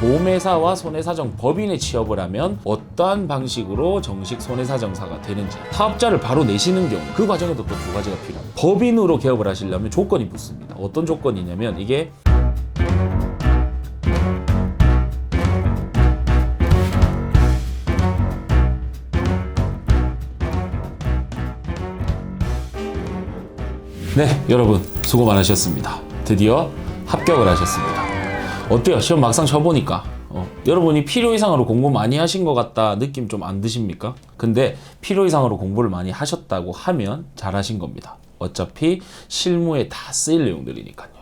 보험회사와 손해사정 법인에 취업을 하면 어떠한 방식으로 정식 손해사정사가 되는지 사업자를 바로 내시는 경우 그 과정에도 또 두 가지가 필요합니다. 법인으로 개업을 하시려면 조건이 붙습니다. 어떤 조건이냐면 이게 네, 여러분 수고 많으셨습니다. 드디어 합격을 하셨습니다. 어때요? 시험 막상 쳐보니까 어, 여러분이 필요 이상으로 공부 많이 하신 것 같다 느낌 좀 안 드십니까? 근데 필요 이상으로 공부를 많이 하셨다고 하면 잘하신 겁니다. 어차피 실무에 다 쓰일 내용들이니까요.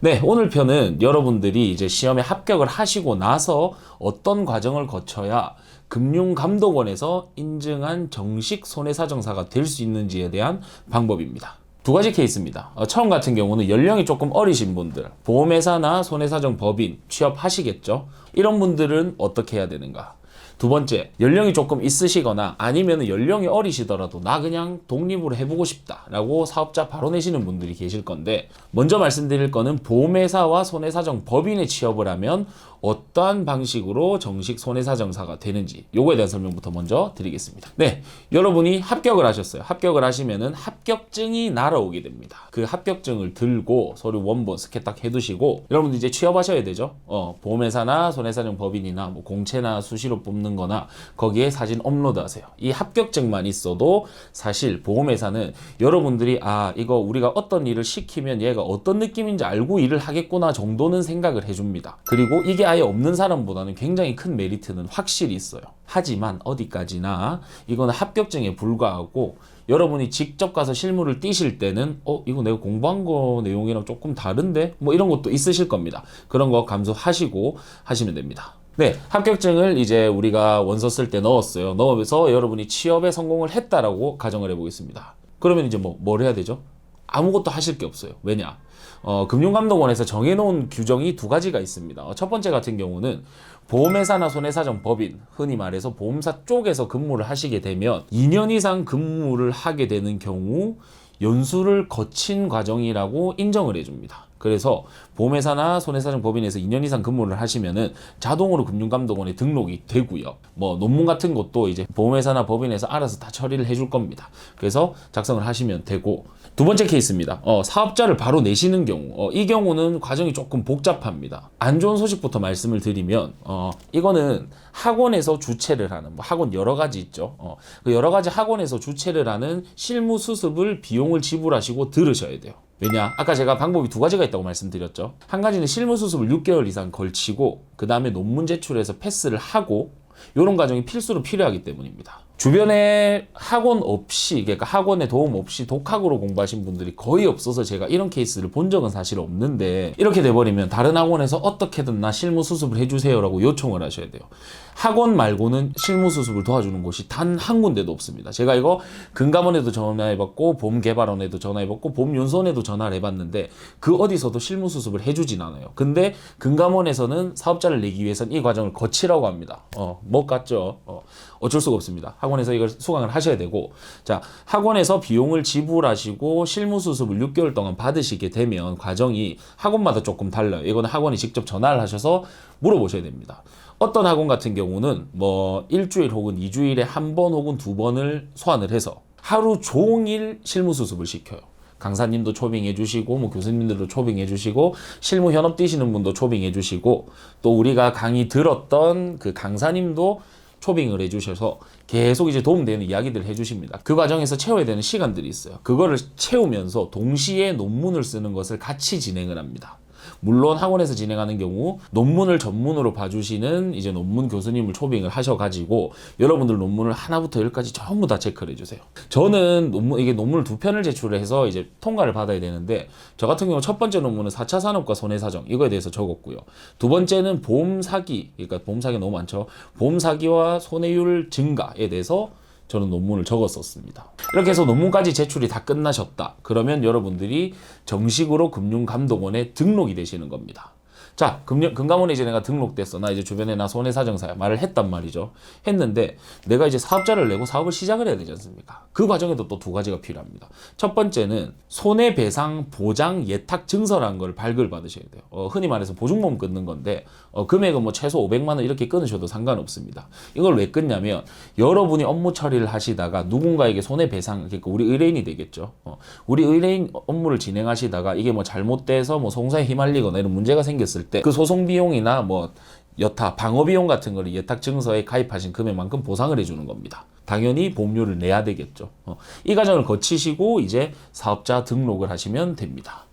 네, 오늘 편은 여러분들이 이제 시험에 합격을 하시고 나서 어떤 과정을 거쳐야 금융감독원에서 인증한 정식 손해사정사가 될 수 있는지에 대한 방법입니다. 두 가지 케이스입니다. 어, 처음 같은 경우는 연령이 조금 어리신 분들, 보험회사나 손해사정 법인 취업하시겠죠? 이런 분들은 어떻게 해야 되는가? 두 번째, 연령이 조금 있으시거나 아니면 연령이 어리시더라도 나 그냥 독립으로 해보고 싶다라고 사업자 바로 내시는 분들이 계실 건데 먼저 말씀드릴 거는 보험회사와 손해사정 법인에 취업을 하면 어떠한 방식으로 정식 손해사정사가 되는지 요거에 대한 설명부터 먼저 드리겠습니다. 네, 여러분이 합격을 하셨어요. 합격을 하시면은 합격증이 날아오게 됩니다. 그 합격증을 들고 서류 원본 스캔 딱 해두시고 여러분들 이제 취업하셔야 되죠. 어, 보험회사나 손해사정 법인이나 뭐 공채나 수시로 뽑는 거나 거기에 사진 업로드하세요. 이 합격증만 있어도 사실 보험회사는 여러분들이 아 이거 우리가 어떤 일을 시키면 얘가 어떤 느낌인지 알고 일을 하겠구나 정도는 생각을 해줍니다. 그리고 이게 아예 없는 사람보다는 굉장히 큰 메리트는 확실히 있어요. 하지만 어디까지나 이거는 합격증에 불과하고 여러분이 직접 가서 실무를 띄실 때는 어 이거 내가 공부한 거 내용이랑 조금 다른데 뭐 이런 것도 있으실 겁니다. 그런 거 감수하시고 하시면 됩니다. 네, 합격증을 이제 우리가 원서 쓸 때 넣었어요. 넣어서 여러분이 취업에 성공을 했다라고 가정을 해보겠습니다. 그러면 이제 뭐, 뭘 해야 되죠? 아무것도 하실 게 없어요. 왜냐? 어, 금융감독원에서 정해놓은 규정이 두 가지가 있습니다. 어, 첫 번째 같은 경우는 보험회사나 손해사정 법인, 흔히 말해서 보험사 쪽에서 근무를 하시게 되면 2년 이상 근무를 하게 되는 경우 연수를 거친 과정이라고 인정을 해줍니다. 그래서 보험회사나 손해사정 법인에서 2년 이상 근무를 하시면은 자동으로 금융감독원에 등록이 되고요. 뭐 논문 같은 것도 이제 보험회사나 법인에서 알아서 다 처리를 해줄 겁니다. 그래서 작성을 하시면 되고 두 번째 케이스입니다. 어, 사업자를 바로 내시는 경우 어, 이 경우는 과정이 조금 복잡합니다. 안 좋은 소식부터 말씀을 드리면 어, 이거는 학원에서 주최를 하는 뭐 학원 여러 가지 있죠. 어, 그 여러 가지 학원에서 주최를 하는 실무 수습을 비용을 지불하시고 들으셔야 돼요. 왜냐? 아까 제가 방법이 두 가지가 있다고 말씀드렸죠. 한 가지는 실무 수습을 6개월 이상 걸치고 그 다음에 논문 제출해서 패스를 하고 이런 과정이 필수로 필요하기 때문입니다. 주변에 학원 없이, 그러니까 학원의 도움 없이 독학으로 공부하신 분들이 거의 없어서 제가 이런 케이스를 본 적은 사실 없는데 이렇게 돼버리면 다른 학원에서 어떻게든 나 실무 수습을 해주세요라고 요청을 하셔야 돼요. 학원 말고는 실무 수습을 도와주는 곳이 단 한 군데도 없습니다. 제가 이거 금감원에도 전화해봤고 보험개발원에도 전화해봤고 보험연수원에도 전화를 해봤는데 그 어디서도 실무 수습을 해주진 않아요. 근데 금감원에서는 사업자를 내기 위해서는 이 과정을 거치라고 합니다. 어, 뭐 같죠? 어, 어쩔 수가 없습니다. 학원에서 이걸 수강을 하셔야 되고, 자, 학원에서 비용을 지불하시고 실무 수습을 6개월 동안 받으시게 되면 과정이 학원마다 조금 달라요. 이거는 학원이 직접 전화를 하셔서 물어보셔야 됩니다. 어떤 학원 같은 경우는 뭐 일주일 혹은 이주일에 한 번 혹은 두 번을 소환을 해서 하루 종일 실무 수습을 시켜요. 강사님도 초빙해 주시고 뭐 교수님들도 초빙해 주시고 실무 현업 뛰시는 분도 초빙해 주시고 또 우리가 강의 들었던 그 강사님도 초빙을 해주셔서 계속 이제 도움되는 이야기들을 해주십니다. 그 과정에서 채워야 되는 시간들이 있어요. 그거를 채우면서 동시에 논문을 쓰는 것을 같이 진행을 합니다. 물론 학원에서 진행하는 경우 논문을 전문으로 봐주시는 이제 논문 교수님을 초빙을 하셔가지고 여러분들 논문을 하나부터 열까지 전부 다 체크를 해주세요. 저는 논문 이게 논문을 두 편을 제출을 해서 이제 통과를 받아야 되는데 저 같은 경우 첫 번째 논문은 4차 산업과 손해사정 이거에 대해서 적었고요. 두 번째는 보험 사기 그러니까 보험 사기 너무 많죠. 보험 사기와 손해율 증가에 대해서 저는 논문을 적었었습니다. 이렇게 해서 논문까지 제출이 다 끝나셨다. 그러면 여러분들이 정식으로 금융감독원에 등록이 되시는 겁니다. 자, 금년, 금감원에 이제 내가 등록됐어. 나 이제 주변에 나 손해사정사야. 말을 했단 말이죠. 했는데 내가 이제 사업자를 내고 사업을 시작을 해야 되지 않습니까? 그 과정에도 또 두 가지가 필요합니다. 첫 번째는 손해배상 보장 예탁 증서라는 걸 발급을 받으셔야 돼요. 어, 흔히 말해서 보증보험 끊는 건데 어, 금액은 뭐 최소 500만 원 이렇게 끊으셔도 상관없습니다. 이걸 왜 끊냐면 여러분이 업무 처리를 하시다가 누군가에게 손해배상 그러니까 우리 의뢰인이 되겠죠. 어, 우리 의뢰인 업무를 진행하시다가 이게 뭐 잘못돼서 뭐 송사에 휘말리거나 이런 문제가 생겼을 때 그 소송 비용이나 뭐 여타 방어 비용 같은 거를 예탁 증서에 가입하신 금액만큼 보상을 해주는 겁니다. 당연히 보험료를 내야 되겠죠. 어, 이 과정을 거치시고 이제 사업자 등록을 하시면 됩니다.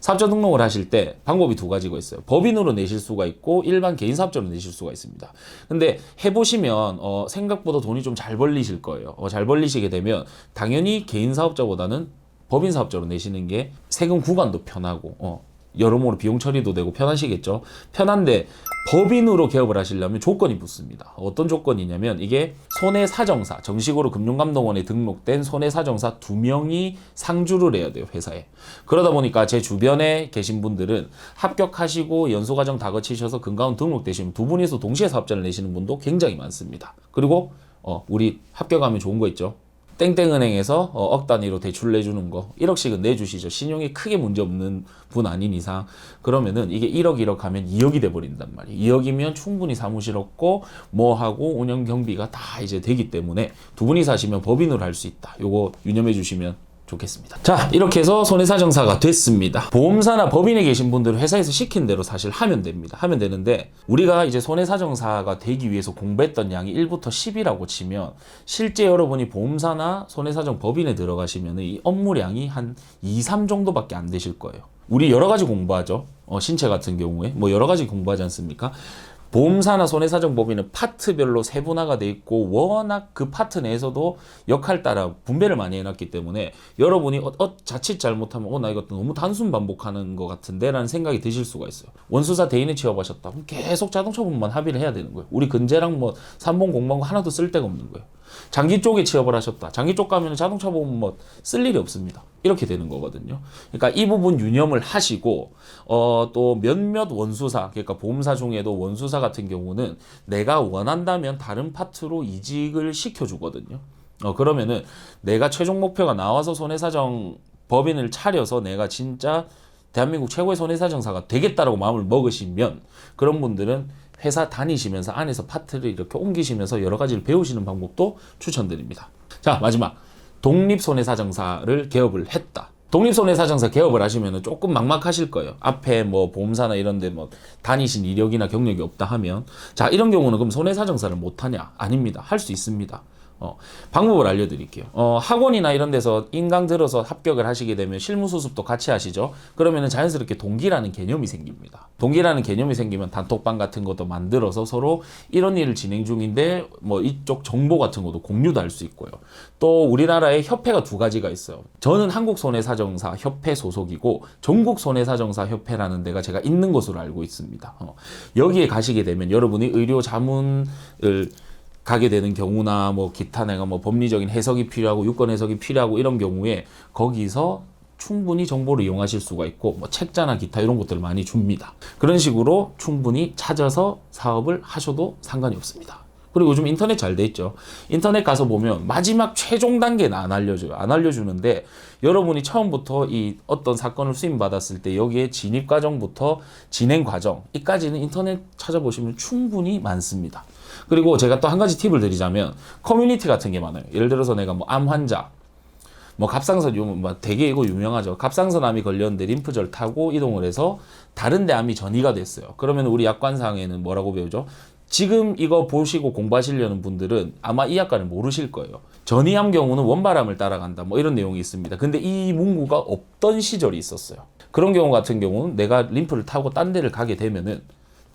사업자 등록을 하실 때 방법이 두 가지가 있어요. 법인으로 내실 수가 있고 일반 개인 사업자로 내실 수가 있습니다. 근데 해보시면 어, 생각보다 돈이 좀 잘 벌리실 거예요. 어, 잘 벌리시게 되면 당연히 개인 사업자보다는 법인 사업자로 내시는 게 세금 구간도 편하고 어, 여러모로 비용 처리도 되고 편하시겠죠. 편한데 법인으로 개업을 하시려면 조건이 붙습니다. 어떤 조건이냐면 이게 손해사정사, 정식으로 금융감독원에 등록된 손해사정사 두 명이 상주를 해야 돼요, 회사에. 그러다 보니까 제 주변에 계신 분들은 합격하시고 연수과정 다 거치셔서 금감원 등록되시면 두 분이서 동시에 사업자를 내시는 분도 굉장히 많습니다. 그리고 어, 우리 합격하면 좋은 거 있죠. 땡땡은행에서 어, 억 단위로 대출 내주는 거 1억씩은 내주시죠. 신용이 크게 문제 없는 분 아닌 이상 그러면은 이게 1억 1억 하면 2억이 돼 버린단 말이에요. 2억이면 충분히 사무실 없고 뭐 하고 운영 경비가 다 이제 되기 때문에 두 분이 사시면 법인으로 할 수 있다. 요거 유념해 주시면 좋겠습니다. 자, 이렇게 해서 손해사정사가 됐습니다. 보험사나 법인에 계신 분들은 회사에서 시킨 대로 사실 하면 됩니다. 하면 되는데 우리가 이제 손해사정사가 되기 위해서 공부했던 양이 1부터 10이라고 치면 실제 여러분이 보험사나 손해사정 법인에 들어가시면 이 업무량이 한 2, 3 정도밖에 안 되실 거예요. 우리 여러 가지 공부하죠. 어, 신체 같은 경우에 뭐 여러 가지 공부하지 않습니까? 보험사나 손해사정법인은 파트별로 세분화가 돼 있고 워낙 그 파트 내에서도 역할 따라 분배를 많이 해놨기 때문에 여러분이 어, 어, 자칫 잘못하면 어 나 이거 너무 단순 반복하는 것 같은데 라는 생각이 드실 수가 있어요. 원수사 대인에 취업하셨다. 그럼 계속 자동차 부분만 합의를 해야 되는 거예요. 우리 근제랑 뭐 삼봉 공방고 하나도 쓸 데가 없는 거예요. 장기 쪽에 취업을 하셨다. 장기 쪽 가면 자동차 보험 뭐 쓸 일이 없습니다. 이렇게 되는 거거든요. 그러니까 이 부분 유념을 하시고 어, 또 몇몇 원수사, 그러니까 보험사 중에도 원수사 같은 경우는 내가 원한다면 다른 파트로 이직을 시켜주거든요. 어, 그러면은 내가 최종 목표가 나와서 손해사정 법인을 차려서 내가 진짜 대한민국 최고의 손해사정사가 되겠다라고 마음을 먹으시면 그런 분들은 회사 다니시면서 안에서 파트를 이렇게 옮기시면서 여러 가지를 배우시는 방법도 추천드립니다. 자, 마지막. 독립손해사정사를 개업을 했다. 독립손해사정사 개업을 하시면 조금 막막하실 거예요. 앞에 뭐 보험사나 이런데 뭐 다니신 이력이나 경력이 없다 하면 자 이런 경우는 그럼 손해사정사를 못하냐? 아닙니다. 할 수 있습니다. 어, 방법을 알려드릴게요. 어, 학원이나 이런 데서 인강 들어서 합격을 하시게 되면 실무 수습도 같이 하시죠. 그러면은 자연스럽게 동기라는 개념이 생깁니다. 동기라는 개념이 생기면 단톡방 같은 것도 만들어서 서로 이런 일을 진행 중인데 뭐 이쪽 정보 같은 것도 공유도 할 수 있고요. 또 우리나라에 협회가 두 가지가 있어요. 저는 한국손해사정사 협회 소속이고 전국손해사정사 협회라는 데가 제가 있는 것으로 알고 있습니다. 어, 여기에 가시게 되면 여러분이 의료 자문을 가게 되는 경우나 뭐 기타 내가 뭐 법리적인 해석이 필요하고 유권 해석이 필요하고 이런 경우에 거기서 충분히 정보를 이용하실 수가 있고 뭐 책자나 기타 이런 것들을 많이 줍니다. 그런 식으로 충분히 찾아서 사업을 하셔도 상관이 없습니다. 그리고 요즘 인터넷 잘 돼 있죠. 인터넷 가서 보면 마지막 최종 단계는 안 알려줘요. 안 알려주는데 여러분이 처음부터 이 어떤 사건을 수임 받았을 때 여기에 진입 과정부터 진행 과정 이까지는 인터넷 찾아보시면 충분히 많습니다. 그리고 제가 또 한 가지 팁을 드리자면 커뮤니티 같은 게 많아요. 예를 들어서 내가 뭐 암 환자 뭐 갑상선 요뭐 되게 이거 유명하죠. 갑상선 암이 걸렸는데 림프절 타고 이동을 해서 다른 데 암이 전이가 됐어요. 그러면 우리 약관상에는 뭐라고 배우죠? 지금 이거 보시고 공부하시려는 분들은 아마 이 약관을 모르실 거예요. 전이암 경우는 원바람을 따라간다. 뭐 이런 내용이 있습니다. 근데 이 문구가 없던 시절이 있었어요. 그런 경우 같은 경우는 내가 림프를 타고 딴 데를 가게 되면은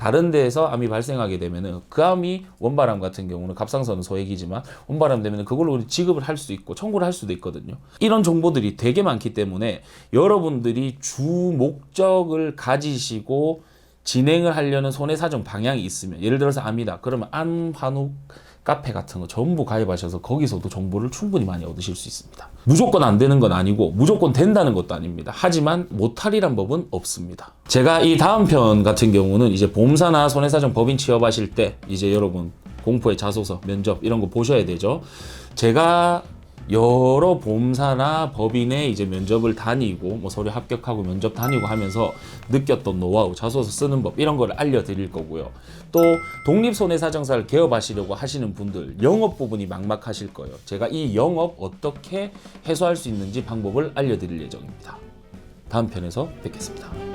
다른 데에서 암이 발생하게 되면은 그 암이 원바람 같은 경우는 갑상선은 소액이지만 원바람 되면은 그걸로 지급을 할 수 있고 청구를 할 수도 있거든요. 이런 정보들이 되게 많기 때문에 여러분들이 주 목적을 가지시고 진행을 하려는 손해사정 방향이 있으면 예를 들어서 암이다. 그러면 암 환욱 카페 같은 거 전부 가입하셔서 거기서도 정보를 충분히 많이 얻으실 수 있습니다. 무조건 안 되는 건 아니고 무조건 된다는 것도 아닙니다. 하지만 못할이란 법은 없습니다. 제가 이 다음 편 같은 경우는 이제 보험사나 손해사정 법인 취업하실 때 이제 여러분 공포의 자소서, 면접 이런 거 보셔야 되죠. 제가 여러 보험사나 법인의 이제 면접을 다니고 뭐 서류 합격하고 면접 다니고 하면서 느꼈던 노하우, 자소서 쓰는 법 이런 거를 알려드릴 거고요. 또 독립손해사정사를 개업하시려고 하시는 분들 영업 부분이 막막하실 거예요. 제가 이 영업 어떻게 해소할 수 있는지 방법을 알려드릴 예정입니다. 다음 편에서 뵙겠습니다.